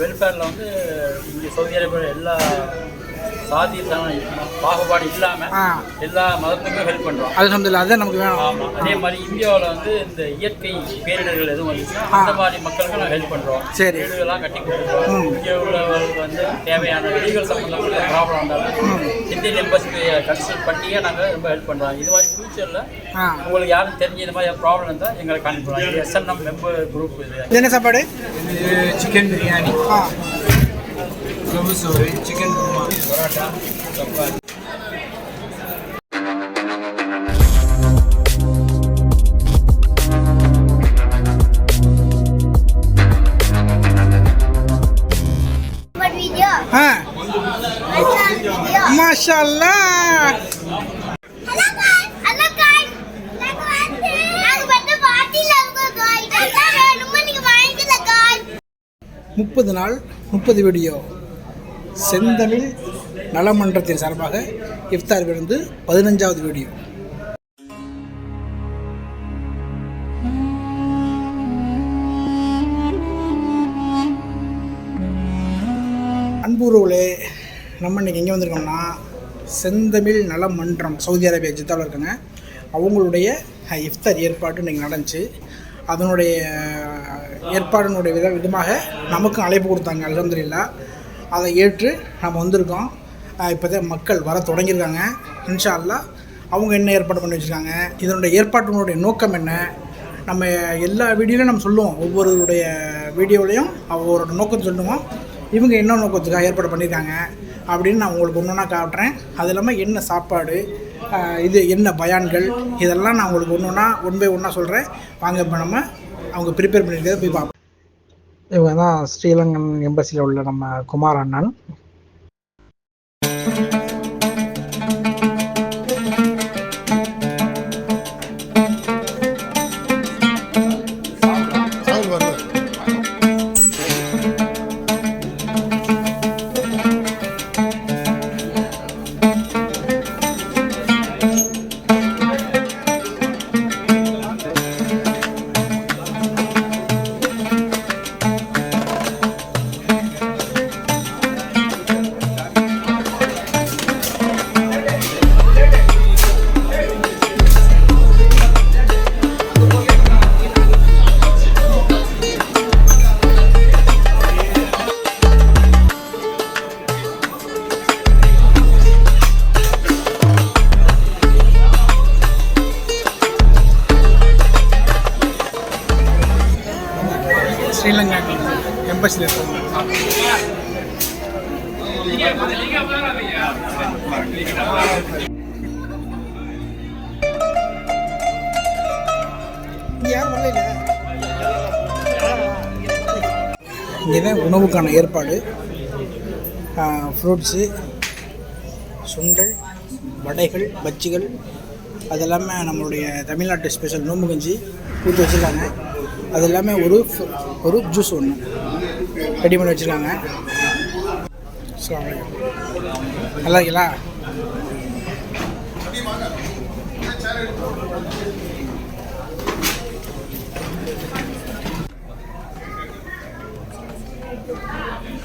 வெல்ஃபேரில் வந்து இங்கே சவுதி அரேபியாவில் எல்லா சாதி பாகுபாடு இல்லாமல் எல்லா மதத்துக்கும் ஹெல்ப் பண்ணுறோம் அல்ஹம்துலில்லாஹ் அதுதான் நமக்கு வேணும். ஆமாம் அதே மாதிரி இந்தியாவில் வந்து இந்த இயற்கை பேரிடர்கள் எதுவும் வந்துச்சுன்னா அந்த மாதிரி மக்களுக்கு நாங்கள் ஹெல்ப் பண்ணுறோம் சரி. வீடுகள்லாம் கட்டி கொடுக்குறோம். ம். இங்கே உள்ளவர்களுக்கு வந்து தேவையான லீகல் சம்மந்தப்பட்ட ப்ராப்ளம் வந்தாலும் இந்தியன் எம்பசிக்கு கன்சல்ட் பண்ணியே நாங்கள் ரொம்ப ஹெல்ப் பண்ணுறோம் இது மாதிரி ஃபியூச்சரில் உங்களுக்கு யாரும் தெரிஞ்ச இந்த மாதிரி ப்ராப்ளம் இருந்தால் எங்களை பண்ணலாம் இது எஸ்என்எம் மெம்பர் குரூப் இது. என்ன சாப்பாடு? சிக்கன் பிரியாணி சொபு சோறு சிக்கன் குருமா பரோட்டா சப்பாத்தி. முப்பது நாள் முப்பது வீடியோ செந்தமிழ் நலமன்றத்தின் சார்பாக இஃப்தார் விருந்து பதினஞ்சாவது வீடியோ. அன்புறவுகளே நம்ம இன்றைக்கி எங்கே வந்திருக்கோம்னா செந்தமிழ் நல மன்றம் சவுதி அரேபியா ஜித்தாவில் இருக்காங்க. அவங்களுடைய இஃப்தார் ஏற்பாடு இன்றைக்கி நடந்துச்சு. அதனுடைய ஏற்பாடினுடைய வித விதமாக நமக்கும் அழைப்பு கொடுத்தாங்க அலமதுல்லா அதை ஏற்று நம்ம வந்திருக்கோம். இப்போ தான் மக்கள் வர தொடங்கியிருக்காங்க. இன்ஷா அல்லாஹ் அவங்க என்ன ஏற்பாடு பண்ணி வச்சுருக்காங்க இதனுடைய ஏற்பாட்டினுடைய நோக்கம் என்ன நம்ம எல்லா வீடியோலையும் நம்ம சொல்லுவோம். ஒவ்வொருடைய வீடியோலையும் அவரோட நோக்கம் சொல்லுவோம். இவங்க என்ன நோக்கத்துக்காக ஏற்பாடு பண்ணியிருக்காங்க அப்படின்னு நான் உங்களுக்கு ஒன்று ஒன்றா காட்டுறேன். அது இல்லாமல் என்ன சாப்பாடு இது என்ன பயான்கள் இதெல்லாம் நான் உங்களுக்கு ஒன்று ஒன்றா ஒன் பை ஒன்றா சொல்கிறேன் வாங்க இப்போ நம்ம அவங்க ப்ரிப்பேர் பண்ணியிருக்கிறத போய் பார்ப்போம். இவங்க தான் ஸ்ரீலங்கன் எம்பசியில் உள்ள நம்ம குமார் அண்ணன். ஸ்ரீலங்கன் எம்பசியில் வரல இங்கே தான் உணவுக்கான ஏற்பாடு. ஃப்ரூட்ஸு சுண்டல் வடைகள் பஜ்ஜிகள் அது எல்லாமே நம்மளுடைய தமிழ்நாட்டு ஸ்பெஷல் நோம்பு கஞ்சி ஊற்றி வச்சுருக்காங்க. அது எல்லாமே ஒரு ஒரு ஜூஸ் ஒன்று ரெடி பண்ணி வச்சுருக்காங்க நல்லா அலைக்கும். Thank you.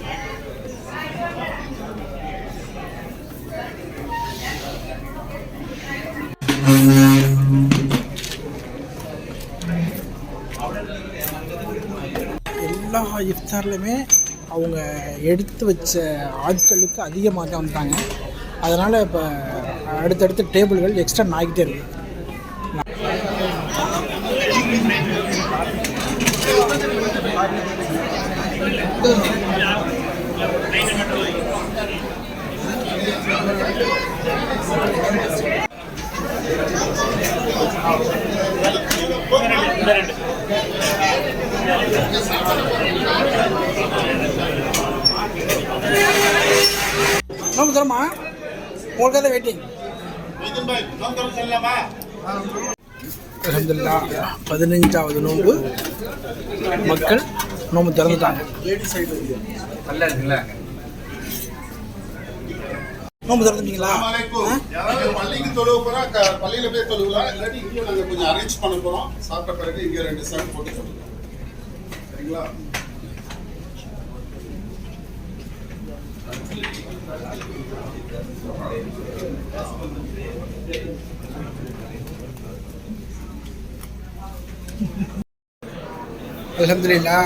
எல்லா இஃப்தார்லையுமே அவங்க எடுத்து வச்ச ஆட்களுக்கு அதிகமாக தான் வந்துட்டாங்க அதனால் இப்போ அடுத்தடுத்து டேபிள்கள் எக்ஸ்ட்ரா ஆகிட்டே இருக்கு. ரொம்ப உங்களுக்கு தான் வெயிட்டிங் அலமதுல்லா பதினஞ்சாவது நோன்பு. மக்கள் நோன்பு திறந்துட்டாங்க. நோன்பு திறந்துட்டீங்களா? பள்ளிக்கு தொழுவ போறா பள்ளியில போய் தொழுவலாம் இல்லாட்டி இங்கே நாங்க கொஞ்சம் அரேஞ்ச் பண்ண போறோம். சாப்பிட்ட பிறகு இங்க ரெண்டு சாங் போட்டு சொல்லுங்க சரிங்களா? அலமதுல்லா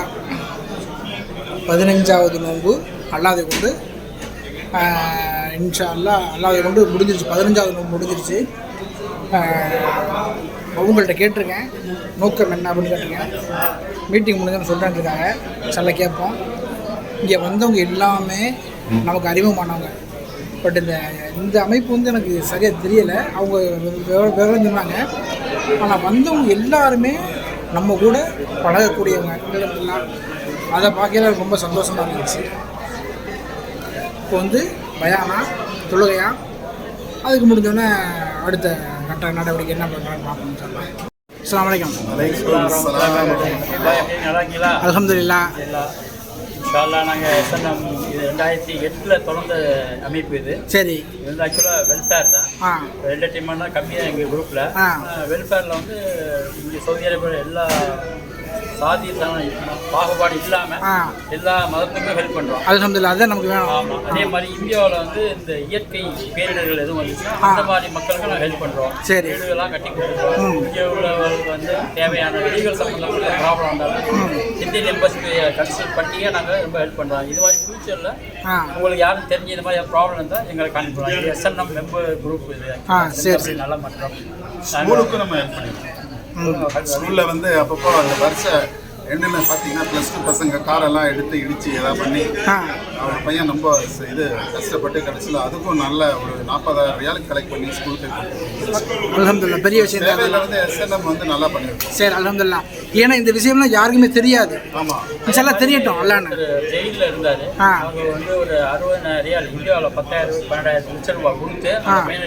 பதினஞ்சாவது நோன்பு அல்லாதை கொண்டு ஆஹ், இன்ஷா அல்லா அல்லாதை கொண்டு முடிஞ்சிருச்சு. பதினஞ்சாவது நோன்பு முடிஞ்சிருச்சு. ஆஹ், அவங்கள்ட்ட கேட்டிருக்கேன். நோக்கம் என்ன அப்படின்னு கேட்டிருக்கேன். மீட்டிங் முடிஞ்சோன்னு சொல்லிட்டு இருக்காங்க சில கேட்போம். இங்கே வந்தவங்க எல்லாமே நமக்கு அறிமுகமானவங்க. பட் இந்த இந்த அமைப்பு வந்து எனக்கு சரியாக தெரியலை. அவங்க விவ- விவரம் சொன்னாங்க. ஆனால் வந்தவங்க எல்லாருமே நம்ம கூட பழகக்கூடியவங்க. எல்லாம் அதை பார்க்கல ரொம்ப சந்தோஷமாக இருந்துச்சு. இப்போ வந்து பயானா தொழுகையா? அதுக்கு முடிஞ்சோடனே அடுத்த கட்ட நடவடிக்கை என்ன பண்ணுறான்னு பார்க்கணும் சொல்லலாம் நல்லா இருக்கீங்களா அல்ஹம்துலில்லா இன்ஷால்லா நாங்கள் எஸ்என்எம் இது ரெண்டாயிரத்தி எட்டில் தொடர்ந்த அமைப்பு இது. சரி. இது ஆக்சுவலாக வெல்ஃபேர் தான். ரெண்டு டீமாக கம்மியாக எங்கள் குரூப்பில். வெல்ஃபேரில் வந்து இங்கே சவுதி அரேபியாவில் எல்லா சாதி பாகுபாடு இல்லாமல் ஆ. எல்லா மதத்துக்கும் ஹெல்ப் அதுதான் நமக்கு வேணும். ஆமாம் அதே மாதிரி இந்தியாவில் வந்து இந்த இயற்கை பேரிடர்கள் எதுவும் வந்துச்சுன்னா அந்த மாதிரி மக்களுக்கு நாங்கள் ஹெல்ப் பண்ணுறோம் சரி. வீடுகள்லாம் கட்டி கொடுக்குறோம். ம். இங்கே உள்ளவர்களுக்கு வந்து தேவையான லீகல் சம்மந்தப்பட்ட ப்ராப்ளம் வந்தாலும் இந்தியன் எம்பசிக்கு கன்சல்ட் பண்ணியே நாங்கள் ரொம்ப ஹெல்ப் பண்ணுறோம் இது மாதிரி ஃபியூச்சரில் உங்களுக்கு யாரும் தெரிஞ்ச இந்த மாதிரி ப்ராப்ளம் இருந்தால் எங்களை கான்டெக்ட் பண்ணலாம் இது எஸ்என்எம் மெம்பர் குரூப் இது. சரி. நல்ல மன்றம் ஸ்கூலுக்கு நம்ம ஹெல்ப் பண்ணிடுவோம் ஸ்கூல்ல வந்து அப்பப்போ அந்த வருஷ என்னென்ன பார்த்தீங்கன்னா ப்ளஸ் டூ பசங்க காரெல்லாம் எடுத்து இடிச்சு ஏதாவது பண்ணி அவன் பையன் ரொம்ப இது கஷ்டப்பட்டு கடைசியில் அதுக்கும் நல்ல ஒரு நாற்பதாயிரம் ரியால் கலெக்ட் பண்ணி ஸ்கூலுக்கு அல்ஹம்துலில்லா பெரிய விஷயம் தான் வந்து எஸ்என்எம் வந்து நல்லா பண்ணியிருக்கோம் சரி அல்ஹம்துலில்லா ஏன்னா இந்த விஷயம்லாம் யாருக்குமே தெரியாது. ஆமாம் இன்ஷால்லா தெரியட்டும் அல்லான்னு ஒரு ஜெயிலில் இருந்தார். அவங்க வந்து ஒரு அறுபதாயிரம் ரியால் இந்தியாவில் பத்தாயிரம் பன்னெண்டாயிரம் லட்சம் ரூபாய் கொடுத்து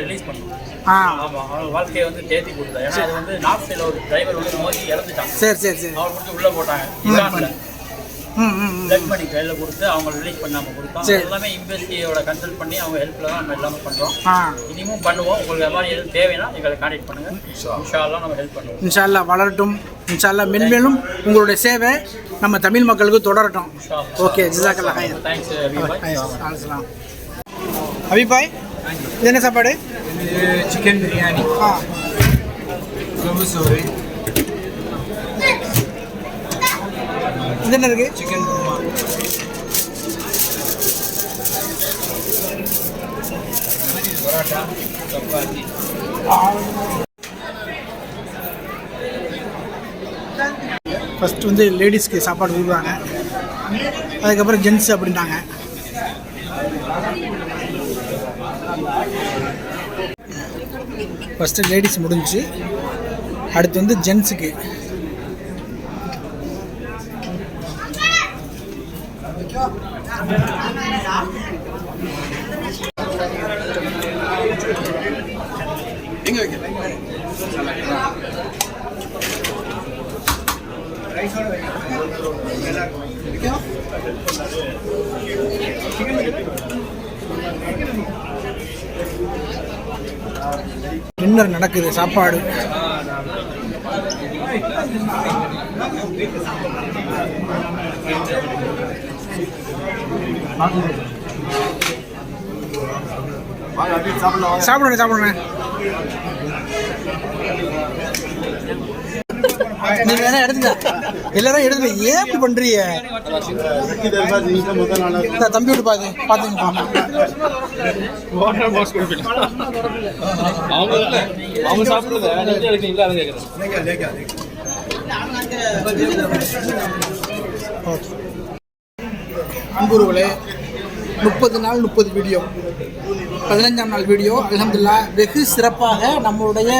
ரிலீஸ் பண்ணோம் ஆ ஆமாம் வாழ்க்கையை வந்து தேத்தி கொடுத்தா. ஏன்னா அது வந்து நார்த் சைடில் ஒரு டிரைவர் வந்து மோதி இறந்துட்டாங்க சரி சரி சரி. அவர் மட்டும் உள்ளே போட்டாங்க. ஈரானில் ம் ம் ம். பிளட் மணி கையில் கொடுத்து அவங்க ரிலீஸ் பண்ணாமல் கொடுத்தோம். சரி. எல்லாமே இன்வெஸ்டியோட கன்சல்ட் பண்ணி அவங்க ஹெல்ப்பில் தான் நம்ம எல்லாமே பண்ணுறோம் ஆ. இனிமும் பண்ணுவோம். உங்களுக்கு அது மாதிரி எதுவும் தேவைன்னா எங்களை கான்டாக்ட் பண்ணுங்கள் இன்ஷால்லாம் நம்ம ஹெல்ப் பண்ணுவோம். இன்ஷால்லா வளரட்டும். இன்ஷால்லா மென்மேலும் உங்களுடைய சேவை நம்ம தமிழ் மக்களுக்கு தொடரட்டும். ஓகே ஜிசாக்கல்லா தேங்க்ஸ் அபிபாய் இது என்ன சாப்பாடு சிக்கன் பிரியாணி ஆ சோறு இது என்ன இருக்கு சிக்கன் குருமா பரோட்டா சப்பாத்தி ஃபர்ஸ்ட் வந்து லேடிஸ்க்கு சாப்பாடு கொடுக்குறாங்க. அதுக்கப்புறம் ஜென்ஸ் அப்படின்ட்டாங்க. ஃபஸ்ட்டு லேடிஸ் முடிஞ்சுச்சு அடுத்து வந்து ஜென்ஸுக்கு டின்னர் நடக்குது சாப்பாடு. சாப்பிடுறேன் சாப்பிடுறேன் நீங்க வேணா எடுத்துங்க எல்லாரும் எடுத்துங்க ஏன் இப்படி பண்றீங்க? இந்த தம்பி விட்டு பாத்து பாத்துங்க அவங்க சாப்பிடுறத அன்புறவுகளே முப்பது நாள் முப்பது வீடியோ. பதினஞ்சாம் நாள் வீடியோ. அல்ஹம்துலில்லா வெகு சிறப்பாக நம்மளுடைய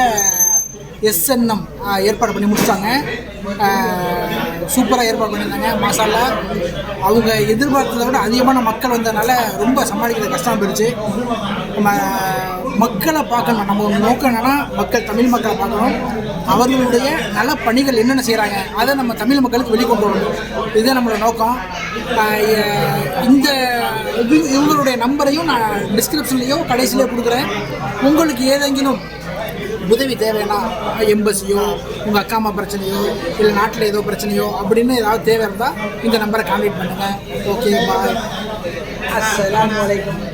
எஸ்என்எம் ஏற்பாடு பண்ணி முடிச்சிட்டாங்க சூப்பராக ஏற்பாடு பண்ணியிருந்தாங்க. மசாலா அவங்க எதிர்பார்த்ததை விட அதிகமான மக்கள் வந்ததுனால ரொம்ப சமாளிக்கிறது கஷ்டமாக போயிடுச்சு. நம்ம மக்களை பார்க்கணும். நம்ம நோக்கம் என்னென்னா மக்கள் தமிழ் மக்களை பார்க்கணும். அவர்களுடைய நல்ல பணிகள் என்னென்ன செய்கிறாங்க அதை நம்ம தமிழ் மக்களுக்கு வெளிக்கொண்டு வரணும் இதுதான் நம்மளோட நோக்கம். இந்த இவங்களுடைய நம்பரையும் நான் டிஸ்கிரிப்ஷன்லேயோ கடைசியிலே கொடுக்குறேன். உங்களுக்கு ஏதெங்கிலும் உதவி தேவைன்னா எம்பசியோ உங்கள் அக்கா அம்மா பிரச்சனையோ இல்லை நாட்டில் ஏதோ பிரச்சனையோ அப்படின்னு ஏதாவது தேவை இருந்தால் இந்த நம்பரை கான்டாக்ட் பண்ணுங்கள் ஓகே பாய் அஸ்லாம் வலைக்கம்